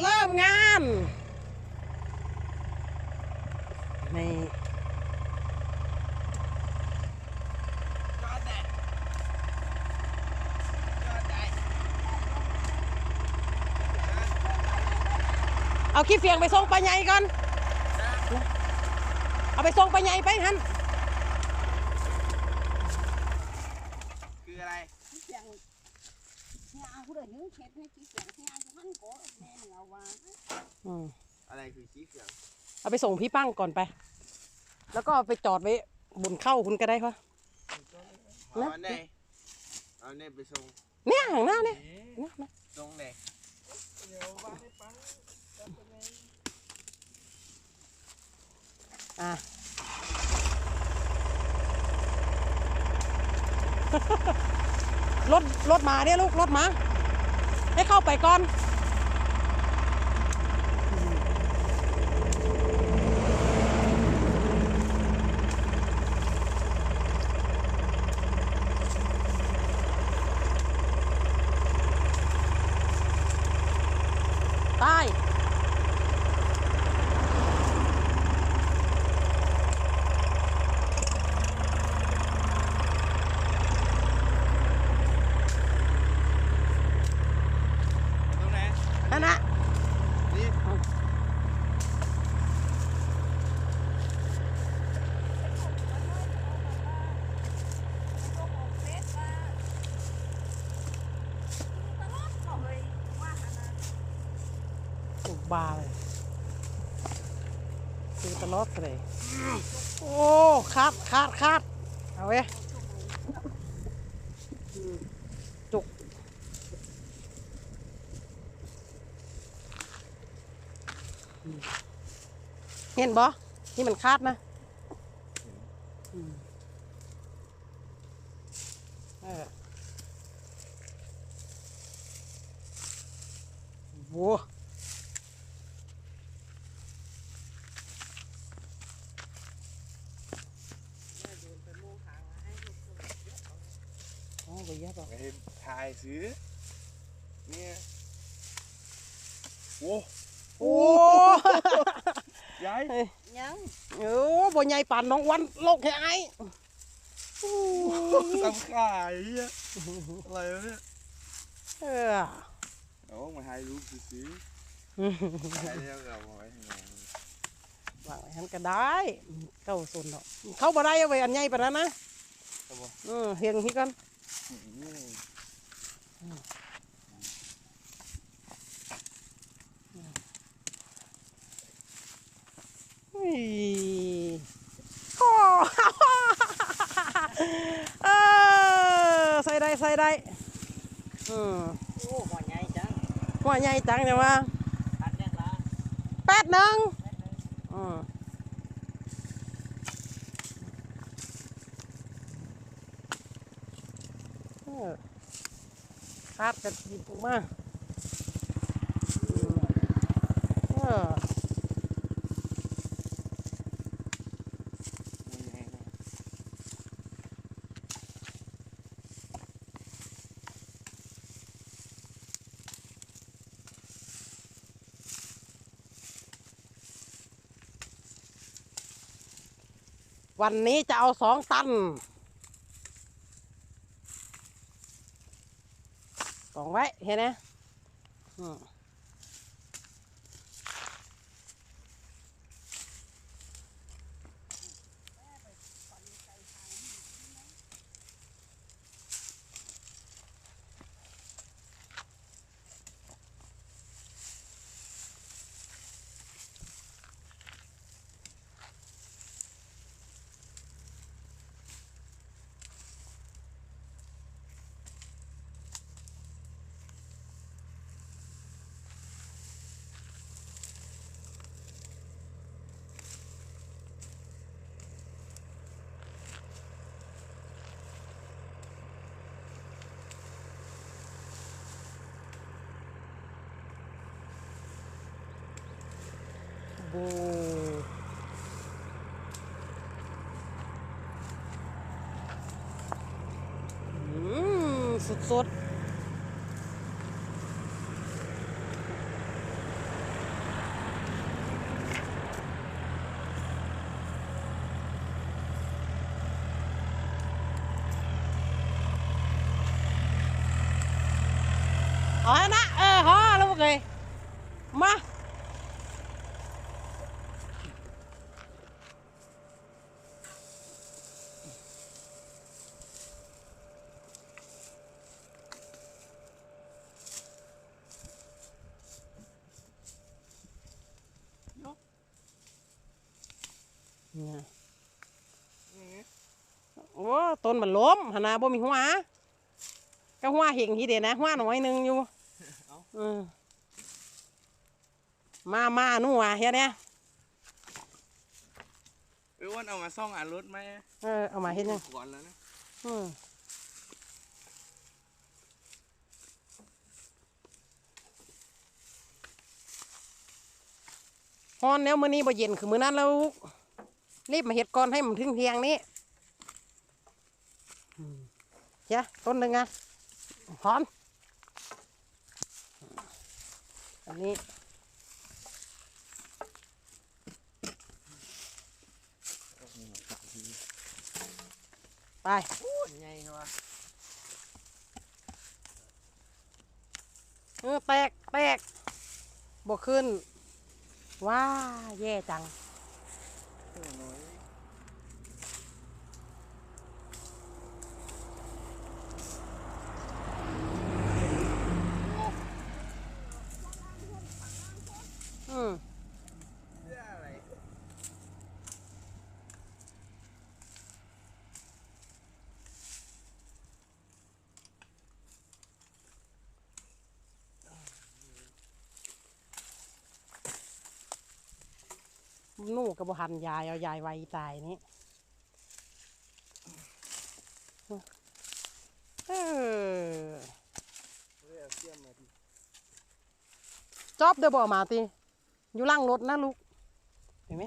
เริ่มงานนี่จอดได้จอดได้เอาขี้เฟียงไปส่งปลาใหญ่ก่อน เอาไปส่งปลาใหญ่ไปหันคืออะไรเสียงเนี่ยเอาผู้ใดนึงเฮ็ดให้กี่เสียงที่เอาหันโกแม่ เหนือว่าอืมอะไรคือชี้เสียงเอาไปส่งพี่ปั้งก่อนไป แล้วก็เอาไปจอดไว้บนเข้าคุณก็ได้ปะ เอาอันไหนเอาอันไหนไปส่งเนี่ยห่างหน้าเนี่ยเนี่ยนะส่งไหนอะ รถรถมาเนี่ยลูกรถมา ให้เข้าไปก่อน ใต้ ตรงไหน นั่นนะ นี่ ถูก บาเลยคือตลอดเลยโอ้คาดคาดคาดเอาไว้จุกเห็นบ่นี่มันคาดนะเออโว้ อ๋อไปเยอะป่ะไปถ่ายซื้อเนี่ยโอ้โอ้ยายยังโอ้บ่ใหญ่ป่านน้องวันโลกให้ไอ้ทำขายอะอะไรวะเนี่ยเออเอามาถ่ายรูปซื้อถ่ายแล้วก็เอาไว้ให้น้องวางไว้หันก็ได้ เข้าโซนเนาะเข้าบ่ได้เอาไว้อันใหญ่ปานนั้นนะครับผมเออเฮียงที่กันอืมอุ้ยโอ้ เออใส่ได้ใส่ได้อืมโอ้บ่ใหญ่จังหัวใหญ่จังจังว่าพันแรกละแป๊ดหนึงอืมเออ คาดกันหยิบออกมาเออวันนี้จะเอาสองตัน กองไว้เห็นไหม Abo. Mm, sụt sốt. Hỏi nó นี่ยอืมโอ้ต้นมันล้มหนนาบ่มีหัวก็หัวเห็งทีเดียวนะหัวหน่อยหนึงอยู่อืมมามาหนู่นเฮียเนี่ยเอ้ยอ้วันเอามาซ่องอ่านรถไหมเออเอามาเฮ็ดยังก่อนแล้วนะอืมฮอนแล้วมื้อนี้บ่เย็นคือมื้อนั้นแล้ว รีบมาเฮ็ดก่อนให้มันถึงเที่ยงนี้อืมเจ้าต้นหนึ่งอะฮอนอันนี้ไปพูดไงครับวะเออแตกแตกบวขึ้น ว้า แย่จัง เออน้อย อืม เพื่ออะไร หนู่กับบหันยายเอายายไวตายนี่เออเพื่อเสียมมาดิจอบเดบอมาตีอยู่ล่างรถนะลูกเห็นไหม